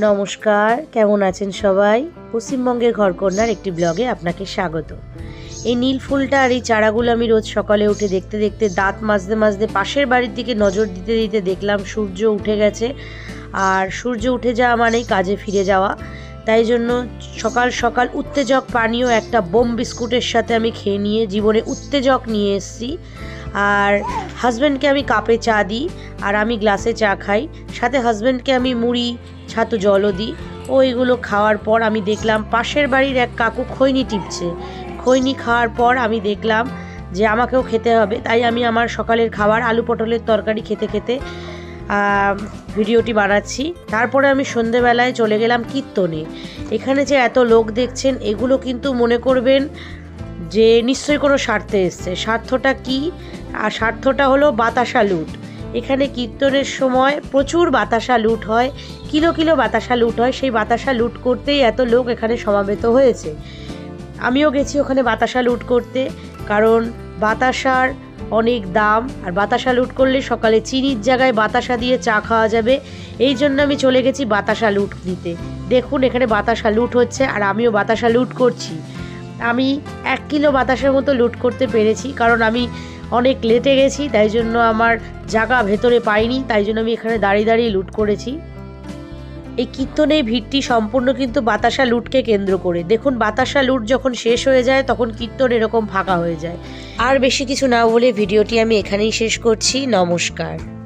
নমস্কার, কেমন আছেন সবাই? পশ্চিমবঙ্গের ঘরকন্যার একটি ব্লগে আপনাকে স্বাগত। এই নীল ফুলটা আর এই চারাগুলো আমি রোজ সকালে উঠে দেখতে দেখতে দাঁত মাজতে মাজতে পাশের বাড়ির দিকে নজর দিতে দিতে দেখলাম সূর্য উঠে গেছে। আর সূর্য উঠে যাওয়া মানেই কাজে ফিরে যাওয়া। তাই জন্য সকাল সকাল উত্তেজক পানীয় একটা বোম বিস্কুটের সাথে আমি খেয়ে নিয়ে জীবনে উত্তেজক নিয়ে এসেছি। আর হাজব্যান্ডকে আমি কাপে চা দিই, আর আমি গ্লাসে চা খাই। সাথে হাজব্যান্ডকে আমি মুড়ি, ছাতু জলও দিই। ও এগুলো খাওয়ার পর আমি দেখলাম পাশের বাড়ির এক কাকু খৈনি টিপছে। খৈনি খাওয়ার পর আমি দেখলাম যে আমাকেও খেতে হবে, তাই আমি আমার সকালের খাবার আলু পটলের তরকারি খেতে খেতে ভিডিওটি বানাচ্ছি। তারপরে আমি সন্ধেবেলায় চলে গেলাম কীর্তনে। এখানে যে এত লোক দেখছেন, এগুলো কিন্তু মনে করবেন যে নিশ্চয়ই কোনো স্বার্থে এসছে। স্বার্থটা কি? আর স্বার্থটা হলো বাতাসা লুট। এখানে কীর্তনের সময় প্রচুর বাতাসা লুট হয়, কিলো কিলো বাতাসা লুট হয়। সেই বাতাসা লুট করতেই এত লোক এখানে সমাবেত হয়েছে। আমিও গেছি ওখানে বাতাসা লুট করতে, কারণ বাতাসার অনেক দাম, আর বাতাসা লুট করলে সকালে চিনির জায়গায় বাতাসা দিয়ে চা খাওয়া যাবে। এই জন্য আমি চলে গেছি বাতাসা লুট দিতে। দেখুন, এখানে বাতাসা লুট হচ্ছে, আর আমিও বাতাসা লুট করছি। আমি এক কিলো বাতাসের মতো লুট করতে পেরেছি, কারণ আমি অনেক লেটে গেছি, তাই জন্য আমার জায়গা ভেতরে পাইনি, তাই জন্য আমি এখানে দাঁড়িয়ে দাঁড়িয়ে লুট করেছি। এই কীর্তনের ভিড়টি সম্পূর্ণ কিন্তু বাতাসা লুটকে কেন্দ্র করে। দেখুন, বাতাসা লুট যখন শেষ হয়ে যায়, তখন কীর্তন এরকম ফাঁকা হয়ে যায়। আর বেশি কিছু না বলে ভিডিওটি আমি এখানেই শেষ করছি। নমস্কার।